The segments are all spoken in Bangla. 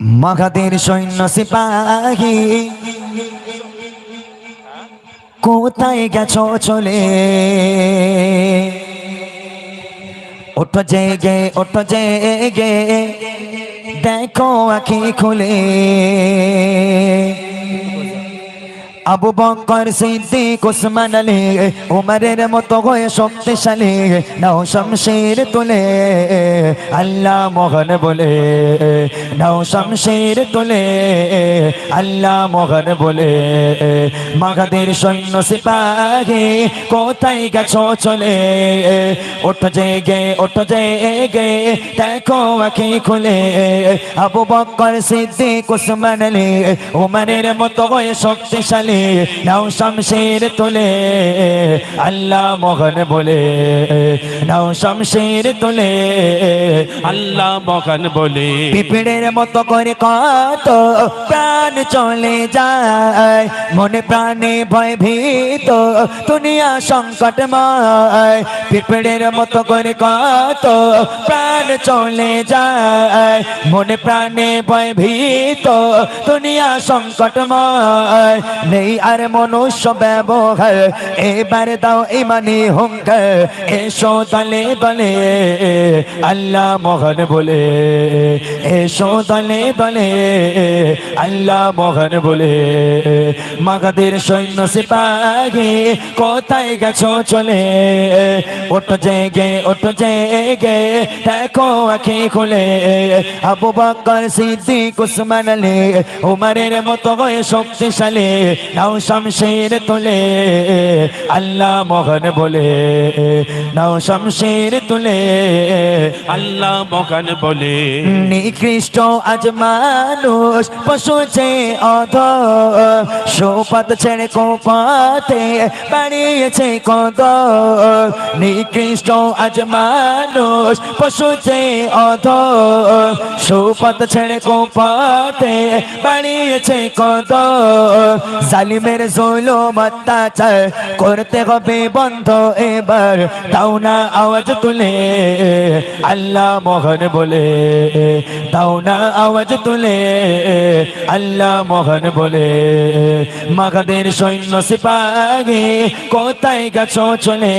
মাঘাদের সৈন্য সিপাহী। কোথায় গেছ চলে? ওঠো জেগে ওঠো জেগে। দেখো আখি খুলে। আবু বকর সিদ্দিক ওসমান আলী, উমরের মতো হয়ে শক্তিশালী। নাও শমশের তুলে, আল্লাহ মোহন বলে। নাও শমশের তুলে, আল্লাহ মোহন বলে। মাগাদের সৈন্য সিপাহী কোথায় গেছো চলে? ওঠ জেগে ওঠ জেগে, দেখো আখি খুলে। আবু বকর সিদ্দিক ওসমান আলী, উমরের মতো হয়ে শক্তিশালী। নাও শমশের তোলে। আল্লাহ মোহন বলে নাও শমশের তোলে। আল্লাহ মহান বলে। পিঁপড়ের মতো করে কত প্রাণ চলে যায় মনে প্রাণে ভয় ভীত দুনিয়া সংকটময়। পিঁপড়ের মতো করে কত প্রাণ চলে যায় মনে প্রাণে ভয় ভীত দুনিয়া সংকটময়। নেই আর মনুষ্য ব্যবহার। এবার দাও ইমানি হুঙ্কার। এসো দলে দলে, আল্লাহ মোহন বলে। এসো দলে দলে, আল্লাহ মোহন বলে। মাগাদের সৈন্য সিপাহী, কোথায় গেছো চলে? ওটো জেগে ওটো জেগে, দেখো আখি খুলে। আবু বকর সিদ্দিক, উসমান আলী, উমরের মতো হয়ে শক্তিশালী। নাও শমশের তুলে, আল্লাহ মোহন বলে। নাও শমশের তুলে, আল্লাহ মহান বলে। নিকৃষ্ট আজ মানুষ পশু যে অধ সোপাত ছেড়ে কোপাতে বাড়িয়েছে কদ নিকৃষ্ট আজ মানুষ পশু যে অধ সোপাত ছেড়ে কোপাতে বাড়িয়েছে কদ জালিমের জুলুম অত্যাচার করতে হবে বন্ধ এবার। দাও না আওয়াজ তুলে, আল্লাহ মোহন বলে। দাও না আওয়াজ তুলে, আল্লাহ মোহন বলে। মাগাদের সৈন্য সিপাহী কোথায় গেছো চলে?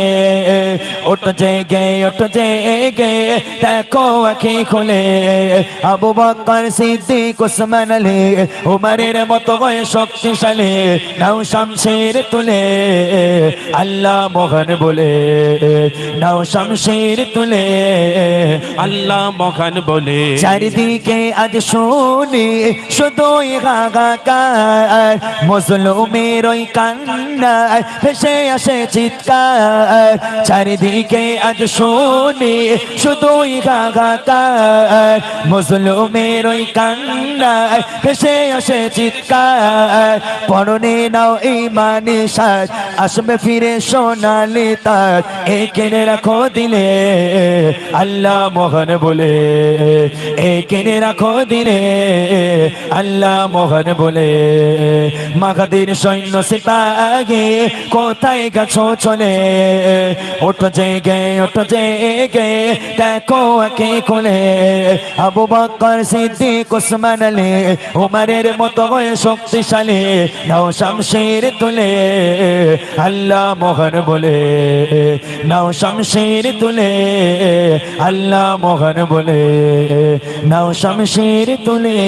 ওট জেগে ওট জেগে, দেখো আখি খুলে। আবু বকর সিদ্দিক ওসমান আলী, উমরের মতো শক্তিশালী। নাও শমশের তুলে, আল্লাহ মোহন বলে। নাও শমশের তুলে, আল্লাহ মহান বলে। চারিদিকে আজ শুনি শুধুই হাহাকার মুসলুমের ওই কান্নার ভেসে আসে চিৎকার। চারিদিকে আজ শুনি শুধুই হাহাকার মুসলুমের ওই কান্নার ভেসে আসে চিৎকার। পরনে নাও ইমানি সাজ, আসবে ফিরে সোনালি তার এ কেনে রাখো দিলে, আল্লাহ মোহন বলে। এ কেনে রাখো দিলে, আল্লাহ মোহন বলে। মাগাদির সৈন্য সিপাহী, কোথায় গেছো চলে? ওঠো জেগে ওঠো জেগে, দেখো আকে কোলে। আবু বকর সিদ্দিক ওসমান আলী, উমরের মতো হয়ে শক্তিশালী। নাও শমশের তুলে আল্লাহ মোহন বলে নাও শমশের তুলে আল্লাহ মোহন বলে নাও শমশের তুলে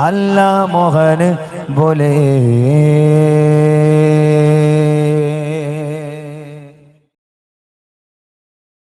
আল্লাহ মোহন বলে